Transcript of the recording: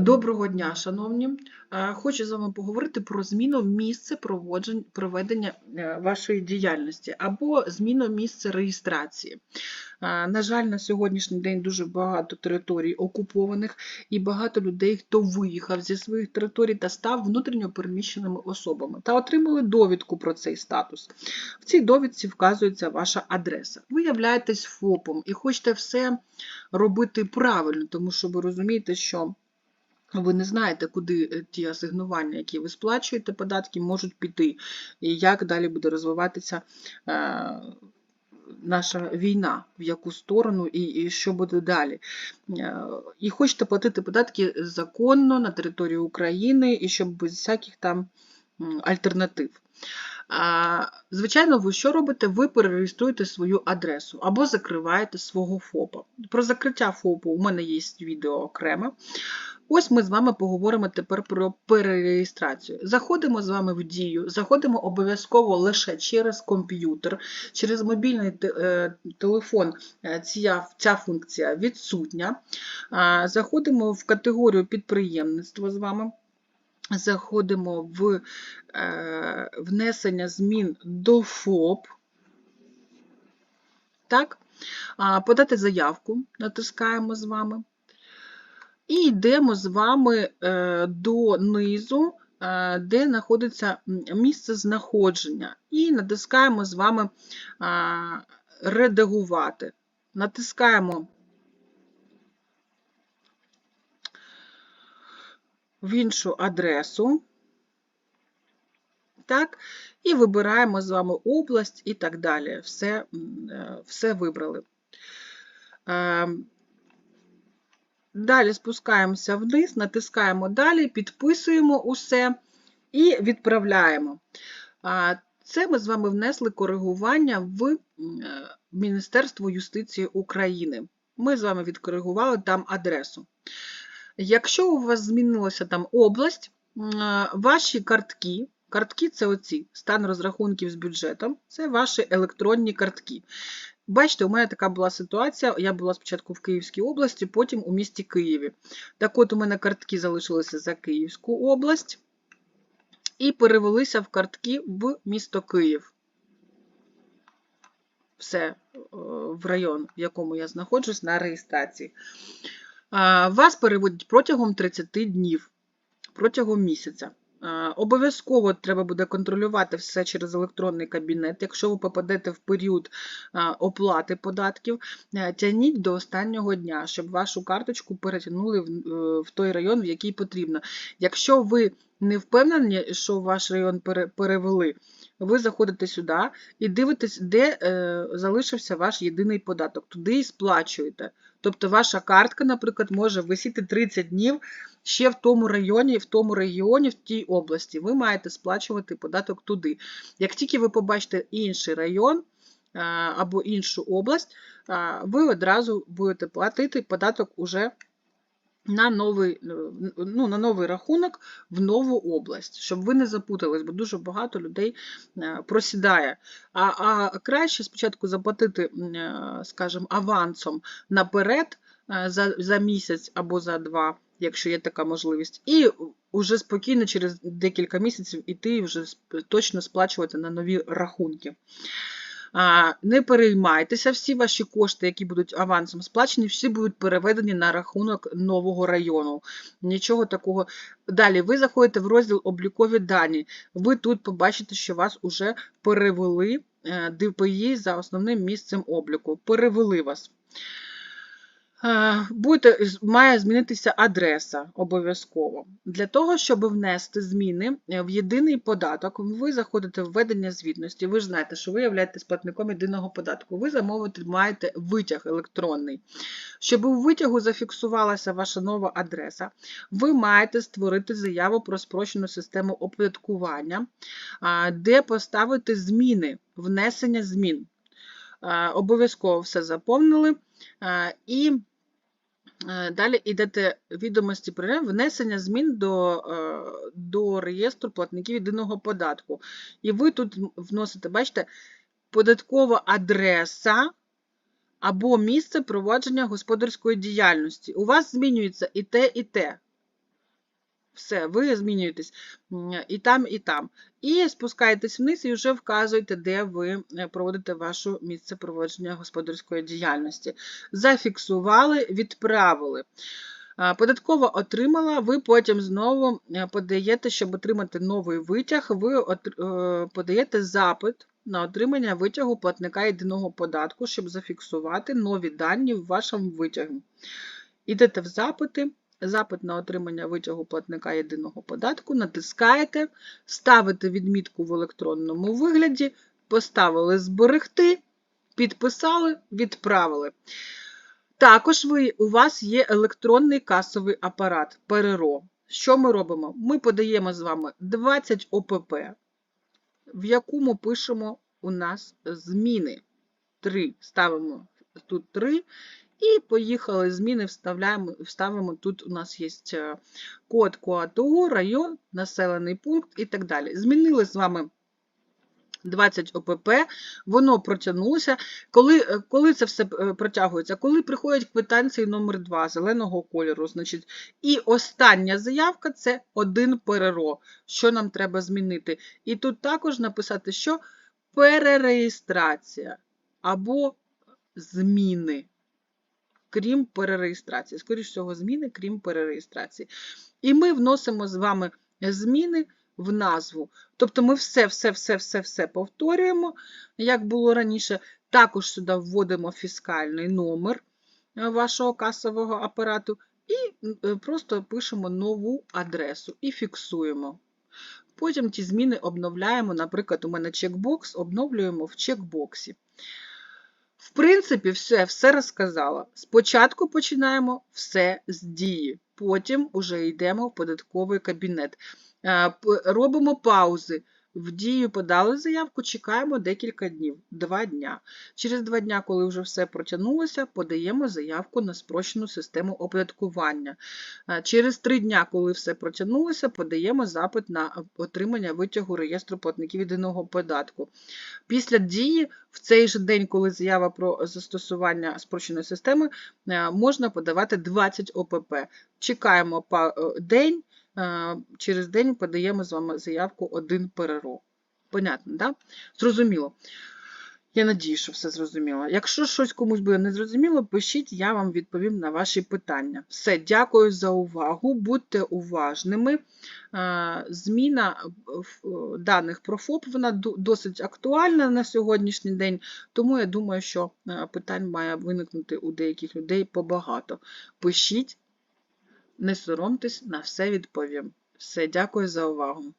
Доброго дня, шановні. Е, Хочу з вами поговорити про зміну місця проведення е, вашої діяльності або зміну місця реєстрації. Е, На жаль, на сьогоднішній день дуже багато територій окупованих і багато людей, хто виїхав зі своїх територій та став внутрішньо переміщеними особами та отримали довідку про цей статус. В цій довідці вказується ваша адреса. Ви являєтесь ФОПом і хочете все робити правильно, тому що ви розумієте, що ви не знаєте, куди е, ті асигнування, які ви сплачуєте податки, можуть піти, і як далі буде розвиватися е, наша війна, в яку сторону і, і що буде далі. Е, І хочете платити податки законно на території України і щоб без всяких там альтернатив. Звичайно, ви що робите? Ви перереєструєте свою адресу або закриваєте свого ФОПа. Про закриття ФОПу у мене є відео окремо. Ось ми з вами поговоримо тепер про перереєстрацію. Заходимо з вами в дію, заходимо обов'язково лише через комп'ютер, через мобільний е, телефон е, ця, ця функція відсутня. Заходимо в категорію підприємництво з вами. Заходимо в е, внесення змін до ФОП. Так? Подати заявку, натискаємо з вами. І йдемо з вами е, до низу, е, де знаходиться місце знаходження. І натискаємо з вами редагувати. Натискаємо в іншу адресу. Так, і вибираємо з вами область і так далі. Все, е, все вибрали. Далі спускаємося вниз, натискаємо далі, підписуємо усе і відправляємо. Це ми з вами внесли коригування в е, Міністерство юстиції України. Ми з вами відкоригували там адресу. Якщо у вас змінилася там область, е, ваші картки, картки це оці, стан розрахунків з бюджетом, це ваші електронні картки. Бачите, у мене така була ситуація. Я була спочатку в Київській області, потім у місті Києві. Так от у мене картки залишилися за Київську область і перевелися в картки в місто Київ. Все е, в район, в якому я знаходжусь на реєстрації. Вас переводять протягом 30 днів, протягом місяця. Обов'язково треба буде контролювати все через електронний кабінет. Якщо ви попадете в період оплати податків, е, тягніть до останнього дня, щоб вашу карточку перетягнули в, е, той район, в який потрібно. Якщо ви не впевнені, що ваш район перевели, ви заходите сюди і дивитесь, де е, залишився ваш єдиний податок. Туди і сплачуєте. Тобто ваша картка, наприклад, може висіти 30 днів ще в тому районі, в тому регіоні, в тій області. Ви маєте сплачувати податок туди. Як тільки ви побачите інший район а, або іншу область, а, ви одразу будете платити податок уже на новий, ну, на новий рахунок в нову область, щоб ви не запутались, бо дуже багато людей е, просідає. А, а краще спочатку заплатити, е, скажімо, авансом наперед е, за, за місяць або за два, якщо є така можливість, і вже спокійно через декілька місяців іти вже точно сплачувати на нові рахунки. Не переймайтеся, всі ваші кошти, які будуть авансом сплачені, всі будуть переведені на рахунок нового району. Нічого такого. Далі ви заходите в розділ облікові дані. Ви тут побачите, що вас уже перевели е, ДПІ за основним місцем обліку. Перевели вас. Е, Буде, має змінитися адреса обов'язково. Для того, щоб внести зміни е, в єдиний податок, ви заходите в введення звітності. Ви ж знаєте, що ви являєтесь платником єдиного податку. Ви замовити маєте витяг електронний. Щоб у витягу зафіксувалася ваша нова адреса, ви маєте створити заяву про спрощену систему оподаткування, де поставити зміни, внесення змін. Обов'язково все заповнили. І Е, Далі йдете відомості про внесення змін до, е, до реєстру платників єдиного податку. І ви тут вносите, бачите, податкова адреса або місце провадження господарської діяльності. У вас змінюється і те, і те. Все, ви змінюєтесь і там, і там. І спускаєтесь вниз і вже вказуєте, де ви е, проводите ваше місце проводження господарської діяльності. Зафіксували, відправили. Податкова отримала, ви потім знову е, подаєте, щоб отримати новий витяг, ви е, подаєте запит на отримання витягу платника єдиного податку, щоб зафіксувати нові дані в вашому витягу. Ідете в запити, запит на отримання витягу платника єдиного податку, натискаєте, ставите відмітку в електронному вигляді, поставили зберегти, підписали, відправили. Також ви, у вас є електронний касовий апарат ПРРО. Що ми робимо? Ми подаємо з вами 20 ОПП, в якому пишемо у нас зміни. 3. Ставимо тут 3. І поїхали зміни, вставляємо, вставимо. Тут у нас є е, код КОАТУ, район, населений пункт і так далі. Змінили з вами 20 ОПП, воно протягнулося. Коли, е, коли це все е, протягується? Коли приходять квитанції номер 2 зеленого кольору, значить, і остання заявка це один ПРРО. Що нам треба змінити? І тут також написати, що перереєстрація або зміни. Крім перереєстрації. Скоріше всього, зміни, крім перереєстрації. І ми вносимо з вами зміни в назву. Тобто ми все, все, все, все, все повторюємо, як було раніше. Також сюди вводимо фіскальний номер вашого касового апарату і е, просто пишемо нову адресу і фіксуємо. Потім ті зміни обновляємо. Наприклад, у мене чекбокс, обновлюємо в чекбоксі. В принципі, все, все розказала. Спочатку починаємо все з дії, потім уже йдемо в податковий кабінет. Е, Робимо паузи. В дію подали заявку, чекаємо декілька днів, два дня. Через два дня, коли вже все протягнулося, подаємо заявку на спрощену систему оподаткування. Е, Через три дня, коли все протягнулося, подаємо запит на отримання витягу реєстру платників єдиного податку. Після дії, в цей же день, коли заява про застосування спрощеної системи, е, можна подавати 20 ОПП. Чекаємо е, день, через день подаємо з вами заявку один ПРРО. Понятно? Да? Зрозуміло. Я надію, що все зрозуміло. Якщо щось комусь буде незрозуміло, пишіть, я вам відповім на ваші питання. Все, дякую за увагу. Будьте уважними. Е, Зміна е, даних про ФОП вона досить актуальна на сьогоднішній день, тому я думаю, що е, питань має виникнути у деяких людей побагато. Пишіть, не соромтесь, на все відповім. Все, дякую за увагу.